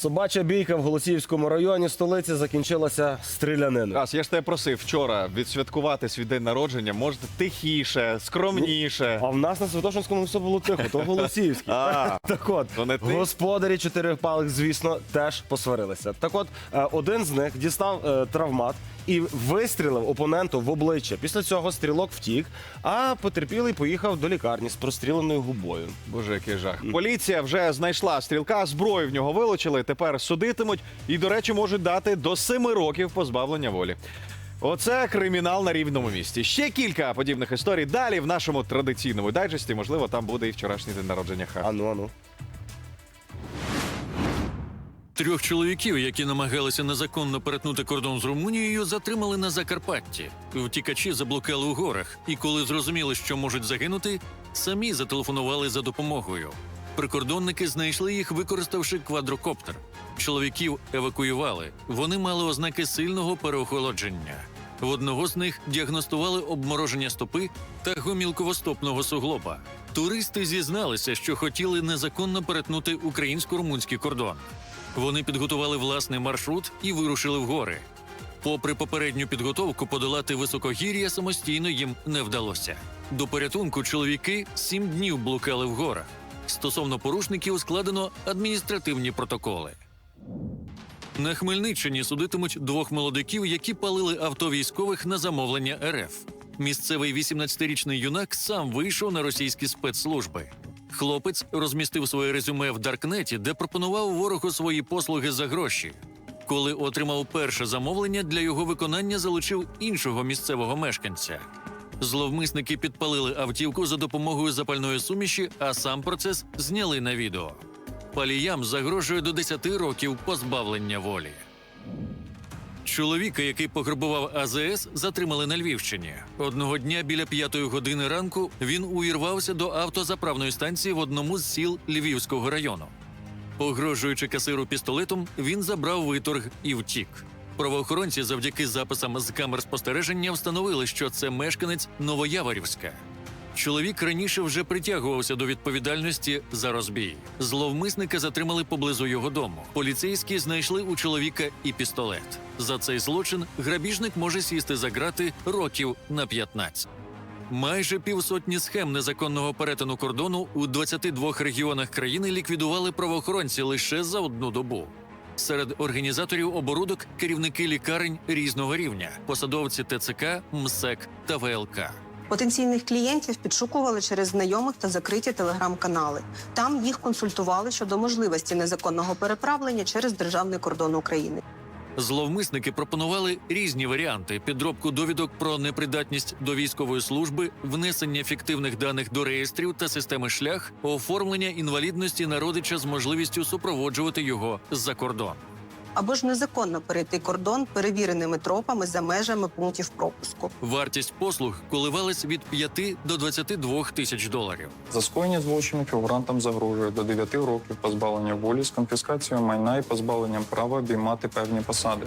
Собача бійка в Голосіївському районі столиці закінчилася стріляниною. Раз, я ж тебе просив вчора відсвяткувати свій день народження. Можете тихіше, скромніше. А в нас на Святошинському все було тихо, то Голосіївський. А, Так от, то не ти? господарі чотирьох палих, звісно, теж посварилися. Так от, е, один з них дістав е, травмат і вистрілив опоненту в обличчя. Після цього стрілок втік, а потерпілий поїхав до лікарні з простріленою губою. Боже, який жах. Поліція вже знайшла стрілка, зброю в нього вилучили. Тепер судитимуть і, до речі, можуть дати до семи років позбавлення волі. Оце кримінал на рівному місці. Ще кілька подібних історій далі в нашому традиційному дайджесті. Можливо, там буде і вчорашній день народження Ха. Ану, ану. Трьох чоловіків, які намагалися незаконно перетнути кордон з Румунією, затримали на Закарпатті. Втікачі заблукали у горах, і коли зрозуміли, що можуть загинути, самі зателефонували за допомогою. Прикордонники знайшли їх, використавши квадрокоптер. Чоловіків евакуювали. Вони мали ознаки сильного переохолодження. В одного з них діагностували обмороження стопи та гомілковостопного суглоба. Туристи зізналися, що хотіли незаконно перетнути українсько-румунський кордон. Вони підготували власний маршрут і вирушили в гори. Попри попередню підготовку, подолати високогір'я самостійно їм не вдалося. До порятунку чоловіки сім днів блукали в горах. Стосовно порушників складено адміністративні протоколи. На Хмельниччині судитимуть двох молодиків, які палили авто військових на замовлення РФ. Місцевий 18-річний юнак сам вийшов на російські спецслужби. Хлопець розмістив своє резюме в Даркнеті, де пропонував ворогу свої послуги за гроші. Коли отримав перше замовлення, для його виконання залучив іншого місцевого мешканця. Зловмисники підпалили автівку за допомогою запальної суміші, а сам процес зняли на відео. Паліям загрожує до 10 років позбавлення волі. Чоловіка, який пограбував АЗС, затримали на Львівщині. Одного дня біля п'ятої години ранку він увірвався до автозаправної станції в одному з сіл Львівського району. Погрожуючи касиру пістолетом, він забрав виторг і втік. Правоохоронці завдяки записам з камер спостереження встановили, що це мешканець Новояворівська. Чоловік раніше вже притягувався до відповідальності за розбій. Зловмисника затримали поблизу його дому. Поліцейські знайшли у чоловіка і пістолет. За цей злочин грабіжник може сісти за ґрати років на 15. Майже півсотні схем незаконного перетину кордону у 22 регіонах країни ліквідували правоохоронці лише за одну добу. Серед організаторів оборудок керівники лікарень різного рівня, посадовці ТЦК, МСЕК та ВЛК. Потенційних клієнтів підшукували через знайомих та закриті телеграм-канали. Там їх консультували щодо можливості незаконного переправлення через державний кордон України. Зловмисники пропонували різні варіанти: підробку довідок про непридатність до військової служби, внесення фіктивних даних до реєстрів та системи шлях, оформлення інвалідності на родича з можливістю супроводжувати його за кордон. Або ж незаконно перейти кордон перевіреними тропами за межами пунктів пропуску. Вартість послуг коливалась від 5 до 22 тисяч доларів. За скоєння злочинів фігурантам загрожує до 9 років позбавлення волі з конфіскацією майна і позбавленням права обіймати певні посади.